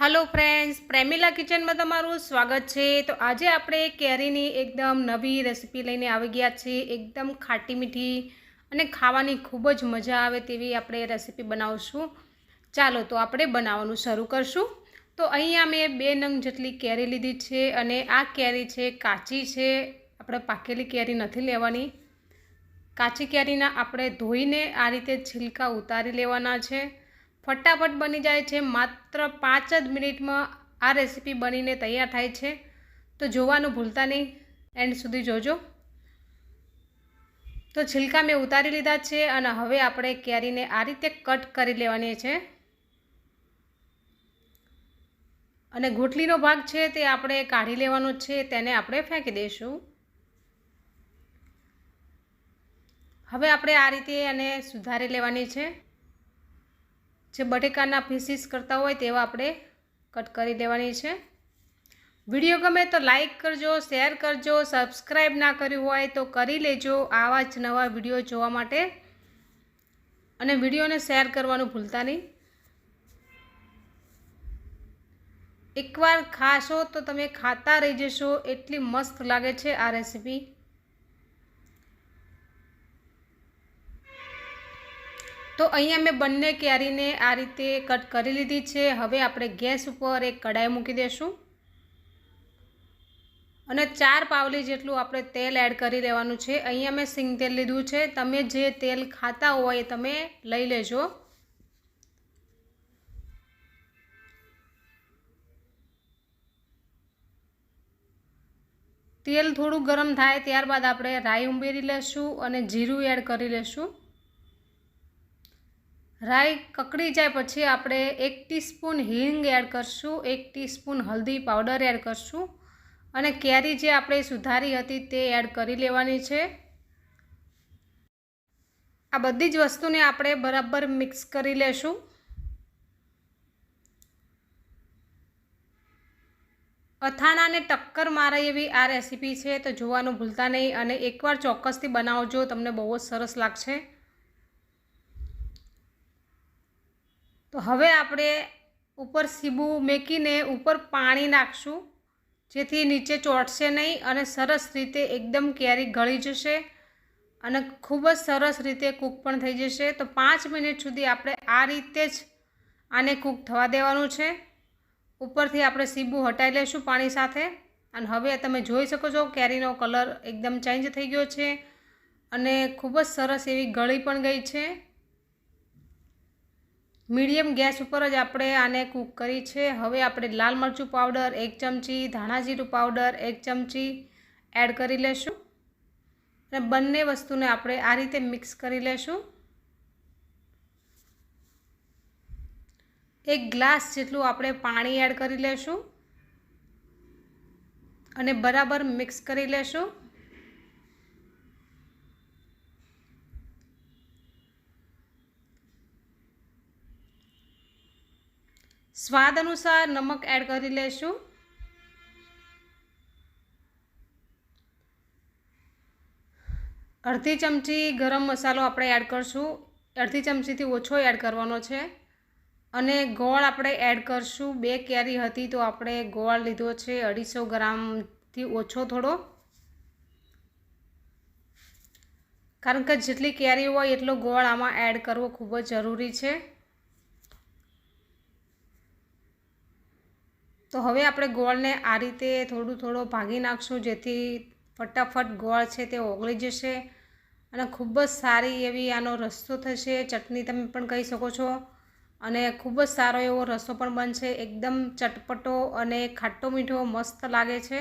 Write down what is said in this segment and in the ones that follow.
Hello friends પ્રેમિલા કિચનમાં તમારું સ્વાગત છે. તો આજે આપણે કેરીની એકદમ નવી રેસીપી લઈને આવી ગયા છીએ. એકદમ ખાટી મીઠી અને ખાવાની ખૂબ જ મજા આવે તેવી આપણે રેસીપી બનાવશું. ચાલો તો આપણે બનાવવાનું શરૂ કરશું. તો અહીંયા મેં બે નંગ જેટલી કેરી લીધી છે અને આ કેરી છે કાચી છે. આપણે પાકેલી કેરી નથી લેવાની. કાચી કેરીના આપણે ધોઈને આ રીતે છિલકા ઉતારી લેવાના છે. ફટાફટ બની જાય છે. માત્ર પાંચ જ મિનિટમાં આ રેસીપી બનીને તૈયાર થાય છે. તો જોવાનું ભૂલતા નહીં. એન્ડ સુધી જોજો. તો છિલકા મેં ઉતારી લીધા છે અને હવે આપણે કેરીને આ રીતે કટ કરી લેવાની છે. અને ગોટલીનો ભાગ છે તે આપણે કાઢી લેવાનો છે. તેને આપણે ફેંકી દઈશું. હવે આપણે આ રીતે એને સુધારી લેવાની છે. જે બટેકાના પીસીસ કરતા હોય તેવા આપણે કટ કરી દેવાની છે. વીડિયો ગમે તો લાઈક કરજો શેર કરજો સબસ્ક્રાઈબ ના કર્યું હોય તો કરી લેજો આવા જ નવા વીડિયો જોવા માટે. અને વિડીયોને શેર કરવાનું ભૂલતા નહીં. એકવાર ખાશો તો તમે ખાતા રહી જશો. એટલી મસ્ત લાગે છે આ રેસીપી તો અહીંયા મેં બંને કેરીને આ રીતે કટ કરી લીધી છે. હવે આપણે ગેસ ઉપર એક કડાઈ મૂકી દઈશું અને ચાર પાવલી જેટલું આપણે તેલ એડ કરી લેવાનું છે. અહીંયા મેં સિંગ તેલ લીધું છે. તમે જે તેલ ખાતા હોય એ તમે લઈ લેજો. તેલ થોડું ગરમ થાય ત્યારબાદ આપણે રાઈ ઉમેરી લેશું અને જીરું એડ કરી લેશું. રાઈ કકડી જાય પછી આપણે એક ટીસ્પૂન હિંગ એડ કરશું, એક ટીસ્પૂન હલ્દી પાવડર એડ કરશું અને કેરી જે આપણે સુધારી હતી તે એડ કરી લેવાની છે. આ બધી જ વસ્તુને આપણે બરાબર મિક્સ કરી લેશું. અથાણાને ટક્કર મારે એવી આ રેસીપી છે તો જોવાનું ભૂલતા નહીં અને એકવાર ચોક્કસથી બનાવજો, તમને બહુ જ સરસ લાગશે. તો હવે આપણે ઉપર સીબું મેકીને ઉપર પાણી નાખશું. જેથી નીચે ચોટશે નહીં અને સરસ રીતે એકદમ કેરી ગળી જશે અને ખૂબ જ સરસ રીતે કૂક પણ થઈ જશે. તો પાંચ મિનિટ સુધી આપણે આ રીતે જ આને કૂક થવા દેવાનું છે. ઉપરથી આપણે સીબું હટાવી લઈશું પાણી સાથે. અને હવે તમે જોઈ શકો છો કેરીનો કલર એકદમ ચેન્જ થઈ ગયો છે અને ખૂબ જ સરસ એવી ગળી પણ ગઈ છે. મીડિયમ ગેસ ઉપર જ આપણે આને કૂક કરી છે. હવે આપણે લાલ મરચું પાવડર, એક ચમચી ધાણા જીરું પાવડર, એક ચમચી એડ કરી લેશું. અને બંને વસ્તુને આપણે આ રીતે મિક્સ કરી લેશું. એક ગ્લાસ જેટલું આપણે પાણી એડ કરી લેશું. અને બરાબર મિક્સ કરી લેશું. સ્વાદ અનુસાર નમક એડ કરી લેશું. અડધી ચમચી ગરમ મસાલો આપણે એડ કરશું. અડધી ચમચીથી ઓછો એડ કરવાનો છે. અને ગોળ આપણે એડ કરશું. બે કેરી હતી તો આપણે ગોળ લીધો છે. અઢીસો ગ્રામથી ઓછો થોડો. કારણ કે જેટલી કેરી હોય એટલો ગોળ આમાં એડ કરવો ખૂબ જ જરૂરી છે. તો હવે આપણે ગોળને આ રીતે થોડું થોડો ભાગી નાખશું, જેથી ફટાફટ ગોળ છે તે ઓગળી જશે અને ખૂબ જ સારી એવી આનો રસ્તો થશે. ચટણી તમે પણ કહી શકો છો. અને ખૂબ જ સારો એવો રસો પણ બનશે. એકદમ ચટપટો અને ખાટો મીઠો મસ્ત લાગે છે.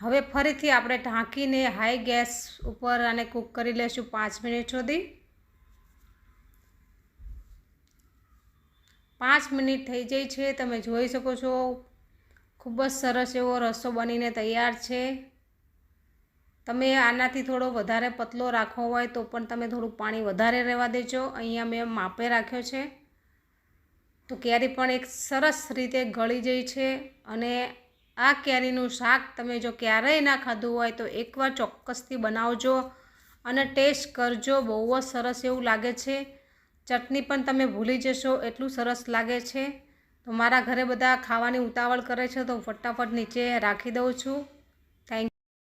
હવે ફરીથી આપણે ઢાંકીને હાઈ ગેસ ઉપર આને કૂક કરી લઈશું પાંચ મિનિટ સુધી. પાંચ મિનિટ થઈ જાય છે, તમે જોઈ શકો છો. ખૂબ જ સરસ એવો રસો બનીને તૈયાર છે. તમે આનાથી થોડો વધારે પતલો રાખવો હોય તો પણ તમે થોડું પાણી વધારે રહેવા દેજો. અહીંયા મેં માપે રાખ્યો છે. તો કેરી પણ એક સરસ રીતે ગળી જઈ છે અને આ કેરીનું શાક તમે જો ક્યારેય ના ખાધું હોય તો એકવાર ચોક્કસથી બનાવજો અને ટેસ્ટ કરજો. બહુ જ સરસ એવું લાગે છે. ચટણી પણ તમે ભૂલી જશો, એટલું સરસ લાગે છે. તો મારા ઘરે બધા ખાવાની ઉતાવળ કરે છે, તો ફટાફટ નીચે રાખી દઉં છું.